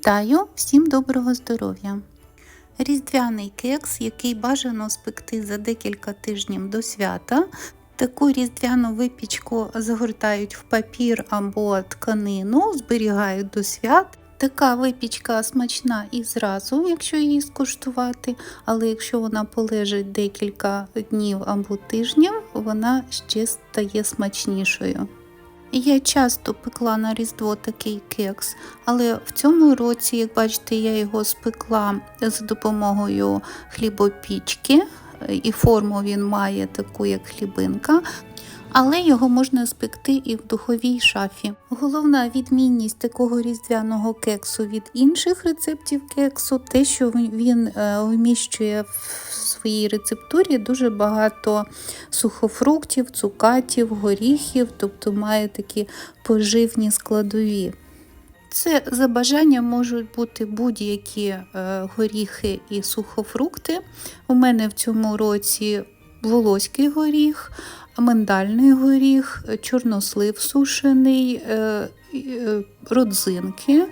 Вітаю! Всім доброго здоров'я! Різдвяний кекс, який бажано спекти за декілька тижнів до свята. Таку різдвяну випічку загортають в папір або тканину, зберігають до свят. Така випічка смачна і зразу, якщо її скуштувати, але якщо вона полежить декілька днів або тижнів, вона ще стає смачнішою. Я часто пекла на Різдво такий кекс, але в цьому році, як бачите, я його спекла за допомогою хлібопічки, і форму він має таку, як хлібинка. Але його можна спекти і в духовій шафі. Головна відмінність такого різдвяного кексу від інших рецептів кексу те, що він е, вміщує в своїй рецептурі дуже багато сухофруктів, цукатів, горіхів, тобто має такі поживні складові. Це за бажанням можуть бути будь-які е, горіхи і сухофрукти. У мене в цьому році волоський горіх, миндальний горіх, чорнослив сушений, е, е, родзинки,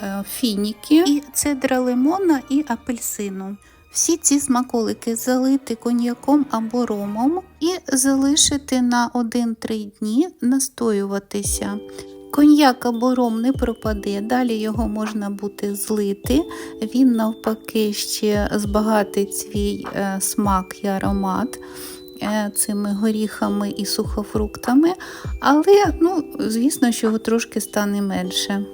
е, фініки, і цедра лимона і апельсину. Всі ці смаколики залити коньяком або ромом і залишити на 1-3 дні настоюватися. Коньяк або ром не пропаде, далі його можна буде злити. Він навпаки ще збагатить свій е, смак і аромат е, цими горіхами і сухофруктами, але, ну, звісно, що його трошки стане менше.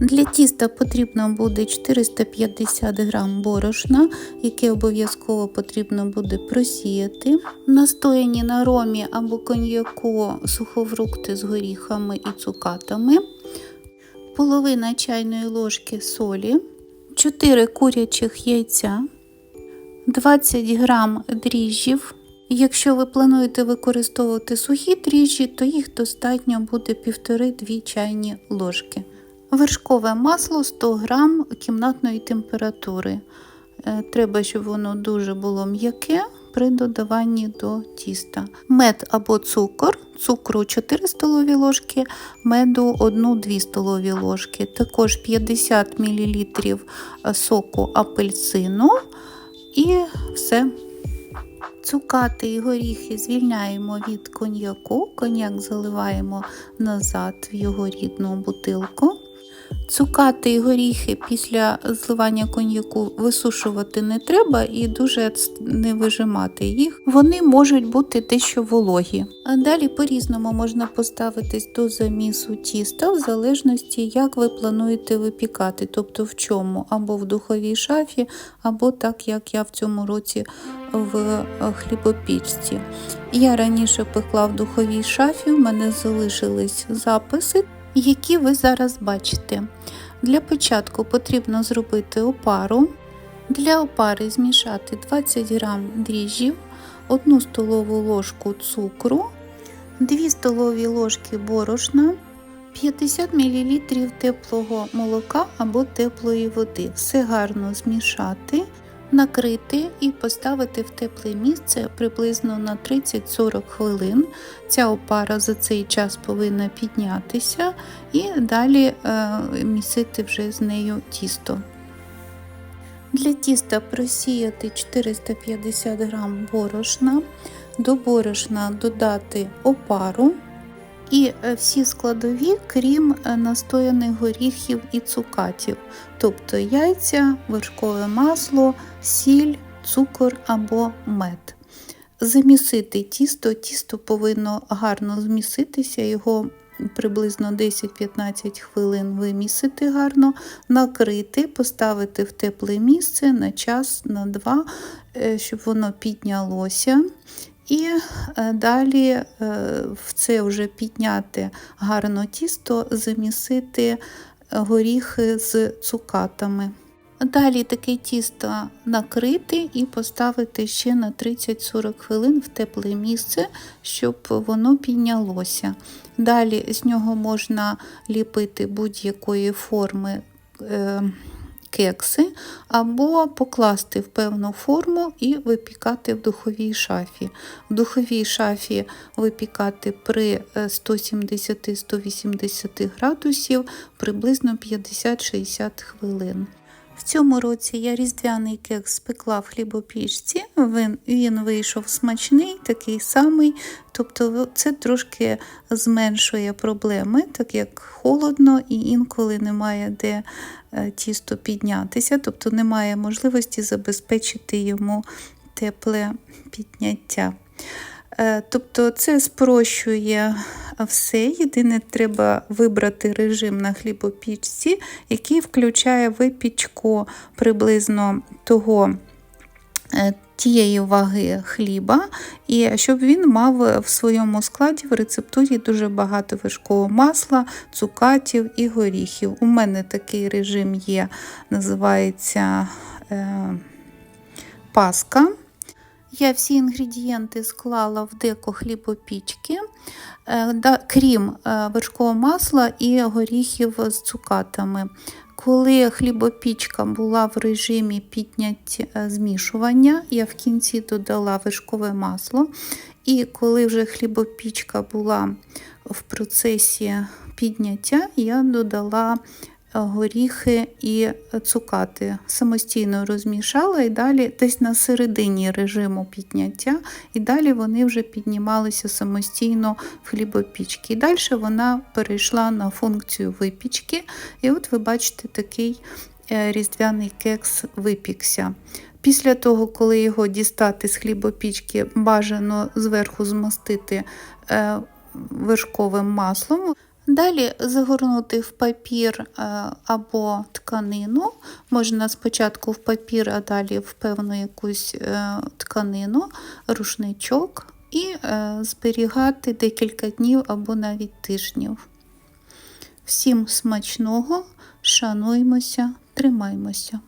Для тіста потрібно буде 450 г борошна, яке обов'язково потрібно буде просіяти. Настояні на ромі або коньяку сухофрукти з горіхами і цукатами, половина чайної ложки солі, 4 курячих яйця, 20 г дріжджів. Якщо ви плануєте використовувати сухі дріжджі, то їх достатньо буде 1,5-2 чайні ложки. Вершкове масло 100 грам кімнатної температури. Е, Треба, щоб воно дуже було м'яке при додаванні до тіста. Мед або цукор, цукру 4 столові ложки, меду 1-2 столові ложки, також 50 мл соку апельсину і все. Цукати і горіхи звільняємо від коньяку, коньяк заливаємо назад в його рідну бутилку. Цукати і горіхи після зливання коньяку висушувати не треба і дуже не вижимати їх. Вони можуть бути дещо вологі. А далі по-різному можна поставитись до замісу тіста, в залежності, як ви плануєте випікати, тобто в чому, або в духовій шафі, або так, як я в цьому році в хлібопічці. Я раніше пекла в духовій шафі, в мене залишились записи які ви зараз бачите. Для початку потрібно зробити опару. Для опари змішати 20 г дріжджів, 1 столову ложку цукру, 2 столові ложки борошна, 50 мл теплого молока або теплої води. Все гарно змішати, накрити і поставити в тепле місце приблизно на 30-40 хвилин. Ця опара за цей час повинна піднятися і далі е, місити вже з нею тісто. Для тіста просіяти 450 г борошна, до борошна додати опару і всі складові, крім настояних горіхів і цукатів, тобто яйця, вершкове масло, сіль, цукор або мед. Замісити тісто, тісто повинно гарно зміситися, його приблизно 10-15 хвилин вимісити гарно, накрити, поставити в тепле місце на час, на два, щоб воно піднялося. І далі в це вже підняти гарно тісто, замісити горіхи з цукатами. Далі таке тісто накрити і поставити ще на 30-40 хвилин в тепле місце, щоб воно піднялося. Далі з нього можна ліпити будь-якої форми кекси, або покласти в певну форму і випікати в духовій шафі. В духовій шафі випікати при е, 170-180 градусів приблизно 50-60 хвилин. В цьому році я різдвяний кекс спекла в хлібопічці. Він, він вийшов смачний, такий самий. Тобто це трошки зменшує проблеми, так як холодно і інколи немає де е, тісто піднятися, тобто немає можливості забезпечити йому тепле підняття. Е, Тобто це спрощує все. Єдине, треба вибрати режим на хлібопічці, який включає випічку приблизно того. е, Тієї ваги хліба, і щоб він мав в своєму складі в рецептурі дуже багато вершкового масла, цукатів і горіхів. У мене такий режим є, називається е, паска. Я всі інгредієнти склала в деко хлібопічки, е, крім е, вершкового масла і горіхів з цукатами. Коли хлібопічка була в режимі підняття е, змішування, я в кінці додала вершкове масло. І коли вже хлібопічка була в процесі підняття, я додала горіхи і цукати. Самостійно розмішала і далі десь на середині режиму підняття, і далі вони вже піднімалися самостійно в хлібопічки. І далі вона перейшла на функцію випічки. І от ви бачите, такий е, різдвяний кекс випікся. Після того, коли його дістати з хлібопічки, бажано зверху змастити е, вершковим маслом. Далі загорнути в папір е, або тканину. Можна спочатку в папір, а далі в певну якусь е, тканину, рушничок і е, зберігати декілька днів або навіть тижнів. Всім смачного, шануймося, тримаймося.